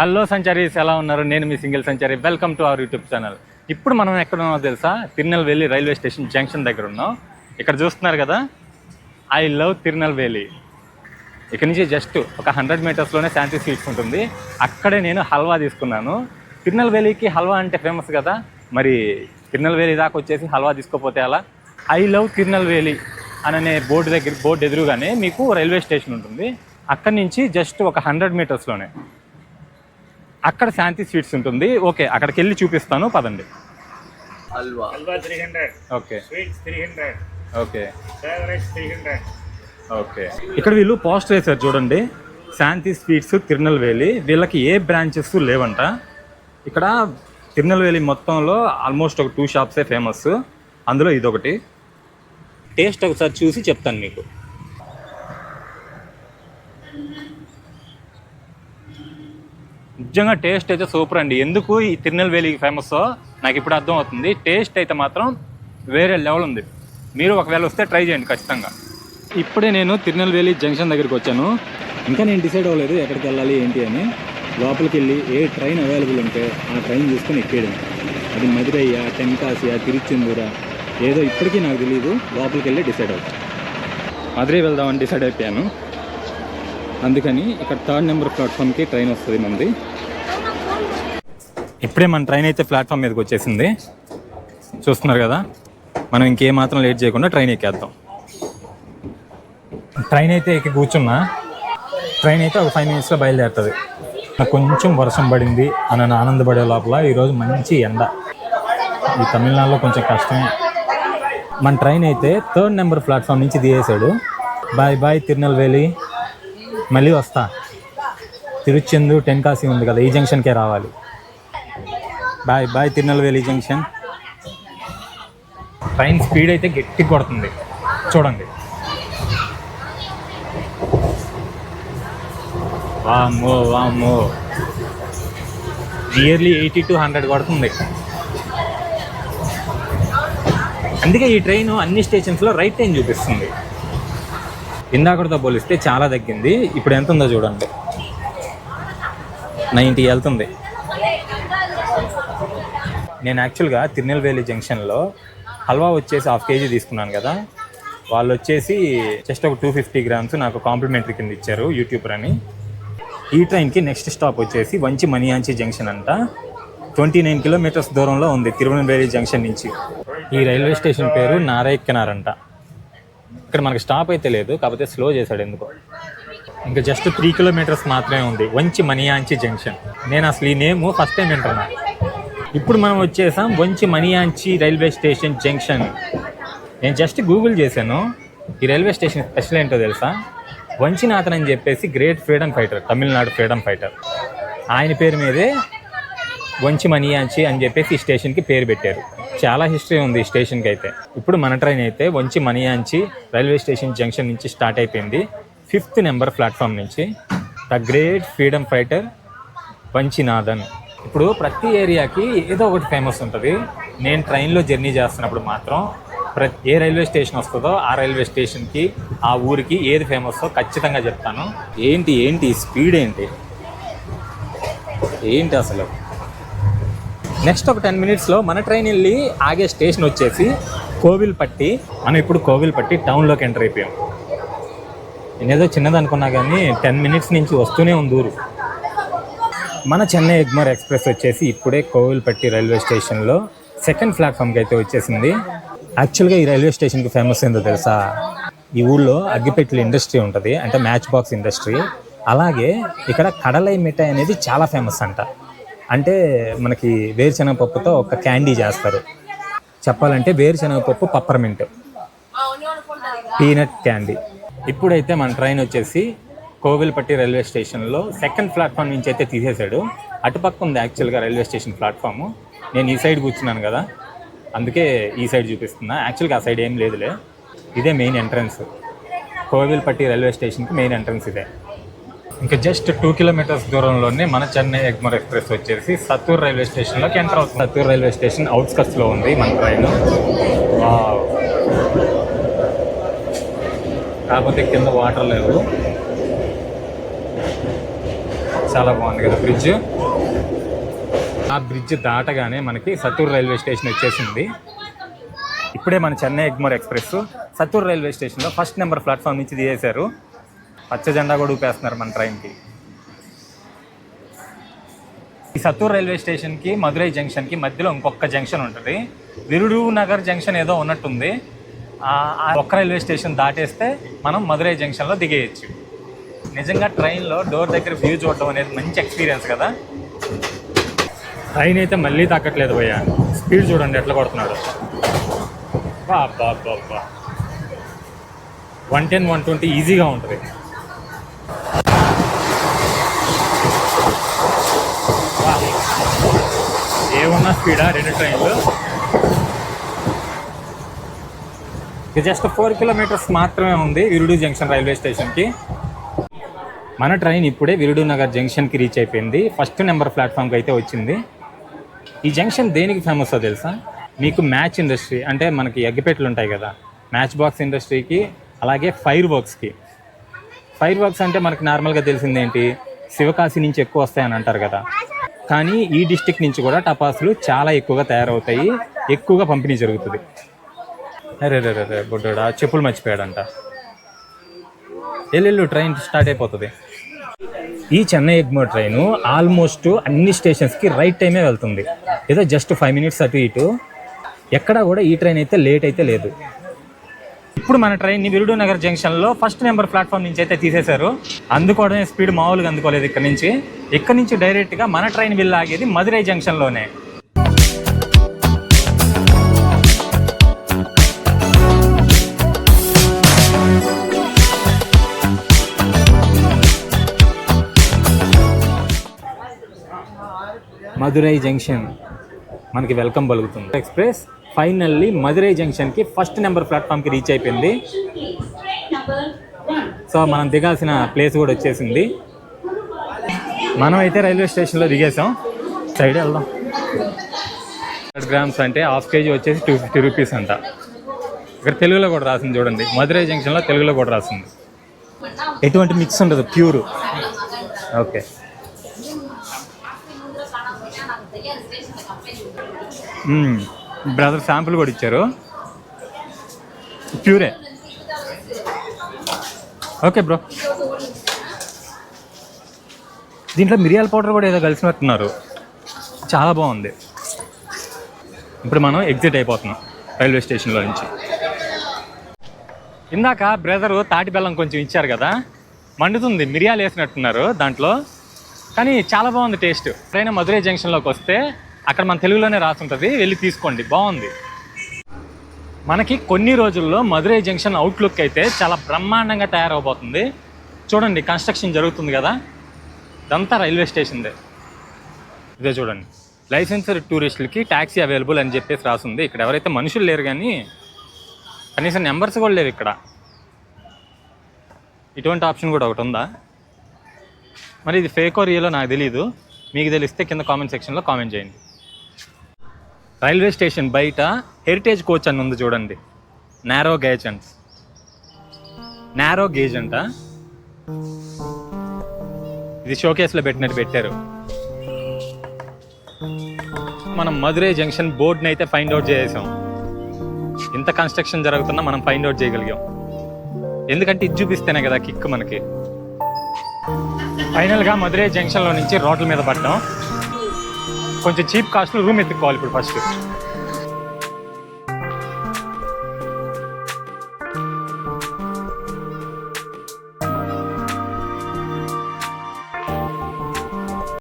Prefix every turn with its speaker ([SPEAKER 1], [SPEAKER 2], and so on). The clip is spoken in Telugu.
[SPEAKER 1] హలో సంచారీస్ ఎలా ఉన్నారు? నేను మీ single Sanchari. Welcome to our YouTube channel ఇప్పుడు మనం ఎక్కడ ఉన్నామో తెలుసా తిరునెల్వేలి రైల్వే స్టేషన్ జంక్షన్ దగ్గర ఉన్నాం. ఇక్కడ చూస్తున్నారు కదా? ఐ లవ్ తిరునెల్వేలి ఇక్కడ నుంచి జస్ట్ ఒక హండ్రెడ్ మీటర్స్లోనే శాంతి స్వీట్స్ ఉంటుంది. అక్కడే నేను హల్వా తీసుకున్నాను. తిరునెల్వేలికి హల్వా అంటే ఫేమస్ కదా? మరి తిరునెల్వేలి దాకా వచ్చేసి హల్వా తీసుకోపోతే అలా ఐ లవ్ తిరునెల్వేలి అననే బోర్డు దగ్గర బోర్డు ఎదురుగానే మీకు రైల్వే స్టేషన్ ఉంటుంది. అక్కడి నుంచి జస్ట్ ఒక హండ్రెడ్ మీటర్స్లోనే అక్కడ శాంతి స్వీట్స్ ఉంటుంది. ఓకే అక్కడికి వెళ్ళి చూపిస్తాను. పదండి.
[SPEAKER 2] Halwa.
[SPEAKER 3] Halwa three hundred
[SPEAKER 1] okay.
[SPEAKER 3] Sweets three hundred
[SPEAKER 1] okay.
[SPEAKER 3] Favourites three hundred
[SPEAKER 1] okay. ఇక్కడ వీళ్ళు పోస్టర్ వేశారు చూడండి. శాంతి స్వీట్స్ తిరునెల్వేలి వీళ్ళకి ఏ బ్రాంచెస్ లేవంట. ఇక్కడ తిరునెల్వేలి మొత్తంలో ఆల్మోస్ట్ ఒక టూ షాప్సే ఫేమస్ అందులో ఇదొకటి. టేస్ట్ ఒకసారి చూసి చెప్తాను మీకు. నిజంగా టేస్ట్ అయితే సూపర్ అండి. ఎందుకు ఈ తిరునెల్వేలికి ఫేమస్ నాకు ఇప్పుడు అర్థం అవుతుంది టేస్ట్ అయితే మాత్రం వేరే లెవెల్ ఉంది. మీరు ఒకవేళ వస్తే ట్రై చేయండి ఖచ్చితంగా. ఇప్పుడే నేను తిరునెల్వేలి జంక్షన్ దగ్గరికి వచ్చాను. ఇంకా నేను డిసైడ్ అవ్వలేదు ఎక్కడికి వెళ్ళాలి ఏంటి అని. లోపలికి వెళ్ళి ఏ ట్రైన్ అవైలబుల్ ఉంటే ఆ ట్రైన్ చూసుకొని ఎక్కేయడం అది మధురయ్య టెంకాసియా తిరుచెందూర ఏదో ఇప్పటికీ నాకు తెలియదు లోపలికి వెళ్ళి డిసైడ్ అవుతాను మధురై వెళ్దామని డిసైడ్ అయిపోయాను. అందుకని ఇక్కడ థర్డ్ నెంబర్ ప్లాట్ఫామ్కి ట్రైన్ వస్తుంది మనది. ఇప్పుడే మన ట్రైన్ అయితే ప్లాట్ఫామ్ మీదకి వచ్చేసింది. చూస్తున్నారు కదా? మనం ఇంకేమాత్రం లేట్ చేయకుండా ట్రైన్ ఎక్కేద్దాం. ట్రైన్ అయితే ఎక్కి కూర్చున్నా. ట్రైన్ అయితే ఒక ఫైవ్ మినిట్స్లో బయలుదేరుతుంది. నాకు కొంచెం వర్షం పడింది అని ఆనందపడే లోపల ఈరోజు మంచి ఎండ. ఈ తమిళనాడులో కొంచెం కష్టమే. మన ట్రైన్ అయితే థర్డ్ నెంబర్ ప్లాట్ఫామ్ నుంచి దిగేశాడు. Bye bye Tirunelveli. మళ్ళీ వస్తా. తిరుచెందు టెన్కాసి ఉంది కదా ఈ జంక్షన్కే రావాలి. Bye bye Tirunelveli junction. Train speed అయితే గట్టి కొడుతుంది. చూడండి. వామ్మో వామ్మో. నియర్లీ ఎయిటీ టు హండ్రెడ్ కొడుతుంది. అందుకే ఈ ట్రైన్ అన్ని స్టేషన్స్లో రైట్ టైం చూపిస్తుంది. ఇందాకటితో పోలిస్తే చాలా తగ్గింది. ఇప్పుడు ఎంత ఉందో చూడండి. నైంటీ వెళ్తుంది. నేను యాక్చువల్గా తిరునెల్వేలి జంక్షన్లో హల్వా వచ్చేసి హాఫ్ కేజీ తీసుకున్నాను కదా. వాళ్ళు వచ్చేసి జస్ట్ ఒక టూ ఫిఫ్టీ గ్రామ్స్ నాకు కాంప్లిమెంటరీ కింద ఇచ్చారు యూట్యూబర్ అని. ఈ ట్రైన్కి నెక్స్ట్ స్టాప్ వచ్చేసి వంచి మనియాంచి జంక్షన్ అంట. ట్వంటీ నైన్ కిలోమీటర్స్ దూరంలో ఉంది తిరువనవేలి జంక్షన్ నుంచి. ఈ రైల్వే స్టేషన్ పేరు నారాయక్కెనారంట ఇక్కడ మనకు స్టాప్ అయితే లేదు కాకపోతే స్లో చేశాడు ఎందుకో. ఇంకా జస్ట్ త్రీ కిలోమీటర్స్ మాత్రమే ఉంది వంచి మనియాంచి జంక్షన్. నేను అసలు ఈ నేమ్ ఫస్ట్ టైం వింటున్నాను ఇప్పుడు మనం వచ్చేసాం Vanchi Maniyachi railway station junction. నేను జస్ట్ గూగుల్ చేశాను. ఈ రైల్వే స్టేషన్ స్పెషల్ ఏంటో తెలుసా? వంచినాథన్ అని చెప్పేసి great freedom fighter Tamil Nadu freedom fighter ఆయన పేరు మీదే వంచి మణియాంచి అని చెప్పేసి ఈ స్టేషన్కి పేరు పెట్టారు. చాలా హిస్టరీ ఉంది ఈ స్టేషన్కి అయితే. ఇప్పుడు మన ట్రైన్ అయితే Vanchi Maniyachi railway station junction నుంచి స్టార్ట్ అయిపోయింది. ఫిఫ్త్ నెంబర్ ప్లాట్ఫామ్ నుంచి the great freedom fighter Vanchinathan. ఇప్పుడు ప్రతి ఏరియాకి ఏదో ఒకటి ఫేమస్ ఉంటుంది. నేను ట్రైన్లో జర్నీ చేస్తున్నప్పుడు మాత్రం ప్రతి ఏ రైల్వే స్టేషన్ వస్తుందో ఆ రైల్వే స్టేషన్కి ఆ ఊరికి ఏది ఫేమస్సో ఖచ్చితంగా చెప్తాను. ఏంటి ఏంటి స్పీడ్ ఏంటి? ఏంటి అసలు? నెక్స్ట్ ఒక టెన్ మినిట్స్లో మన ట్రైన్ వెళ్ళి ఆగే స్టేషన్ వచ్చేసి కోవిల్పట్టి. మనం ఇప్పుడు కోవిల్పట్టి టౌన్లోకి ఎంటర్ అయిపోయాం. నేనేదో చిన్నది అనుకున్నా కానీ టెన్ మినిట్స్ నుంచి వస్తూనే ఉంది ఊరు. మన చెన్నై ఎగ్మర్ ఎక్స్ప్రెస్ వచ్చేసి ఇప్పుడే కోవిల్పట్టి రైల్వే స్టేషన్లో సెకండ్ ప్లాట్ఫామ్కి అయితే వచ్చేసింది. యాక్చువల్గా ఈ రైల్వే స్టేషన్కి ఫేమస్ ఏందో తెలుసా? ఈ ఊళ్ళో అగ్గిపెట్ల ఇండస్ట్రీ ఉంటుంది అంటే మ్యాచ్ బాక్స్ ఇండస్ట్రీ. అలాగే ఇక్కడ కడలై మిఠాయి అనేది చాలా ఫేమస్ అంట. అంటే మనకి వేరుశనగ పప్పుతో ఒక క్యాండీ చేస్తారు. చెప్పాలంటే వేరుశనగ పప్పు పప్పర్మింట్ పీనట్ క్యాండీ. ఇప్పుడైతే మన ట్రైన్ వచ్చేసి కోవిల్పట్టి రైల్వే స్టేషన్లో సెకండ్ ప్లాట్ఫామ్ నుంచి అయితే తీసేశాడు. అటుపక్క ఉంది యాక్చువల్గా రైల్వే స్టేషన్ ప్లాట్ఫామ్. నేను ఈ సైడ్ కూర్చున్నాను కదా. అందుకే ఈ సైడ్ చూపిస్తున్నా. యాక్చువల్గా ఆ సైడ్ ఏం లేదులే. ఇదే మెయిన్ ఎంట్రన్స్. కోవిల్పట్టి రైల్వే స్టేషన్కి మెయిన్ ఎంట్రన్స్ ఇదే. ఇంకా జస్ట్ టూ కిలోమీటర్స్ దూరంలోనే మన చెన్నై ఎగ్మర్ ఎక్స్ప్రెస్ వచ్చేసి సత్తూర్ రైల్వే స్టేషన్లోకి ఎంటర్ అవుతుంది. సత్తూర్ రైల్వే స్టేషన్ అవుట్స్కట్స్లో ఉంది మన ట్రైన్. కాకపోతే కింద వాటర్ లేవు. చాలా బాగుంది కదా బ్రిడ్జ్ ఆ బ్రిడ్జ్ దాటగానే మనకి సత్తూరు రైల్వే స్టేషన్ వచ్చేసింది. ఇప్పుడే మన చెన్నై ఎగ్మోర్ ఎక్స్ప్రెస్. సత్తూరు రైల్వే స్టేషన్లో ఫస్ట్ నెంబర్ ప్లాట్ఫామ్ నుంచి తీసేశారు పచ్చ జెండా కూడా ఊపేస్తున్నారు మన ట్రైన్కి. ఈ సత్తూరు రైల్వే స్టేషన్కి మదురై జంక్షన్కి మధ్యలో ఇంకొక జంక్షన్ ఉంటుంది. విరుడు నగర్ జంక్షన్ ఏదో ఉన్నట్టుంది. ఆ ఒక్క రైల్వే స్టేషన్ దాటేస్తే మనం మదురై జంక్షన్లో దిగేయచ్చు. నిజంగా ట్రైన్లో డోర్ దగ్గర వ్యూ చూడడం అనేది మంచి ఎక్స్పీరియన్స్ కదా? ట్రైన్ అయితే మళ్ళీ తగ్గట్లేదు భయ్య. స్పీడ్ చూడండి ఎట్లా కొడుతున్నాడు. బా బా వన్ టెన్ వన్ ట్వంటీ ఈజీగా ఉంటుంది. వా. ఏమున్నా స్పీడా? రెండు ట్రైన్లు. ఇది జస్ట్ ఫోర్ కిలోమీటర్స్ మాత్రమే ఉంది ఇరుడు జంక్షన్ రైల్వే స్టేషన్కి. మన ట్రైన్ ఇప్పుడే విరుడు నగర్ జంక్షన్కి రీచ్ అయిపోయింది. ఫస్ట్ నెంబర్ ప్లాట్ఫామ్కి అయితే వచ్చింది. ఈ జంక్షన్ దేనికి ఫేమస్ తెలుసా? మీకు మ్యాచ్ ఇండస్ట్రీ అంటే మనకి అగ్గిపెట్టెలు ఉంటాయి కదా. మ్యాచ్ బాక్స్ ఇండస్ట్రీకి అలాగే ఫైర్ వర్క్స్కి ఫైర్ వర్క్స్ అంటే మనకి నార్మల్గా తెలిసింది ఏంటి? శివకాశి నుంచి ఎక్కువ వస్తాయని అంటారు కదా. కానీ ఈ డిస్టిక్ నుంచి కూడా టపాసులు చాలా ఎక్కువగా తయారవుతాయి. ఎక్కువగా పంపిణీ జరుగుతుంది. అరే రే రే రే చెప్పులు మర్చిపోయాడంట. ఎల్లు ట్రైన్ స్టార్ట్ అయిపోతుంది. ఈ చెన్నై ఎగ్మో ట్రైన్ ఆల్మోస్ట్ అన్ని స్టేషన్స్కి రైట్ టైమే వెళ్తుంది. ఏదో జస్ట్ ఫైవ్ మినిట్స్ అటు ఇటు. ఎక్కడా కూడా ఈ ట్రైన్ అయితే లేట్ అయితే లేదు. ఇప్పుడు మన ట్రైన్ని విరుడు నగర్ జంక్షన్లో ఫస్ట్ నెంబర్ ప్లాట్ఫామ్ నుంచి అయితే తీసేశారు. అందుకోవడమే స్పీడ్ మామూలుగా అందుకోలేదు ఇక్కడ నుంచి. ఇక్కడ నుంచి డైరెక్ట్గా మన ట్రైన్ వెళ్ళి ఆగేది మదురై జంక్షన్లోనే మదురై జంక్షన్ మనకి వెల్కమ్ పలుకుతుంది. ఎక్స్ప్రెస్ ఫైనల్లీ మదురై జంక్షన్కి ఫస్ట్ నెంబర్ ప్లాట్ఫామ్కి రీచ్ అయిపోయింది. సో మనం దిగాల్సిన ప్లేస్ కూడా వచ్చేసింది. మనం అయితే రైల్వే స్టేషన్లో దిగేసాం. సైడ్ వెళ్దాం. హండ్రెడ్ గ్రామ్స్ అంటే హాఫ్ కేజీ వచ్చేసి టూ ఫిఫ్టీ రూపీస్ అంట. ఇక్కడ తెలుగులో కూడా రాసింది చూడండి. మదురై జంక్షన్లో తెలుగులో కూడా రాసింది. ఎటువంటి మిక్స్ ఉండదు ప్యూర్. ఓకే. బ్రదర్ శాంపుల్ కూడా ఇచ్చారు. ప్యూరే. Okay bro. దీంట్లో మిరియాల పౌడర్ కూడా ఏదో కలిసినట్టున్నారు. చాలా బాగుంది. ఇప్పుడు మనం ఎగ్జిట్ అయిపోతున్నాం రైల్వే స్టేషన్లో నుంచి. ఇందాక బ్రదరు తాటి బెల్లం కొంచెం ఇచ్చారు కదా. మండుతుంది మిరియాలు వేసినట్టున్నారు దాంట్లో. కానీ చాలా బాగుంది టేస్ట్. ఎప్పుడైనా మధురై జంక్షన్లోకి వస్తే అక్కడ మన తెలుగులోనే రాసుంటుంది. వెళ్ళి తీసుకోండి. బాగుంది. మనకి కొన్ని రోజుల్లో మధురై జంక్షన్ అవుట్లుక్ అయితే చాలా బ్రహ్మాండంగా తయారవబోతుంది. చూడండి కన్స్ట్రక్షన్ జరుగుతుంది కదా? ఇదంతా రైల్వే స్టేషన్దే ఇదే చూడండి. లైసెన్సర్ టూరిస్టులకి ట్యాక్సీ అవైలబుల్ అని చెప్పేసి రాసింది. ఇక్కడ ఎవరైతే మనుషులు లేరు కానీ కనీసం నెంబర్స్ కూడా లేవు ఇక్కడ. ఇటువంటి ఆప్షన్ కూడా ఒకటి ఉందా? మరి ఇది ఫేక్ రియలో నాకు తెలియదు మీకు తెలిస్తే కింద కామెంట్ సెక్షన్లో కామెంట్ చేయండి. రైల్వే స్టేషన్ బయట హెరిటేజ్ కోచ్ అని ఉంది చూడండి. నారో గేజ్ అంట. నారో గేజ్ అంట. ఇది షోకేస్లో పెట్టినట్టు పెట్టారు. మనం మధురై జంక్షన్ బోర్డుని అయితే ఫైండ్ అవుట్ చేసాం ఇంత కన్స్ట్రక్షన్ జరుగుతున్నా మనం ఫైండ్ అవుట్ చేయగలిగాం. ఎందుకంటే ఇది చూపిస్తేనే కదా కిక్ మనకి. ఫైనల్గా మధురై జంక్షన్లో నుంచి రోడ్ల మీద పడ్డాం. కొంచెం చీప్ కాస్ట్లో రూమ్ ఎత్తుకోవాలి ఇప్పుడు ఫస్ట్.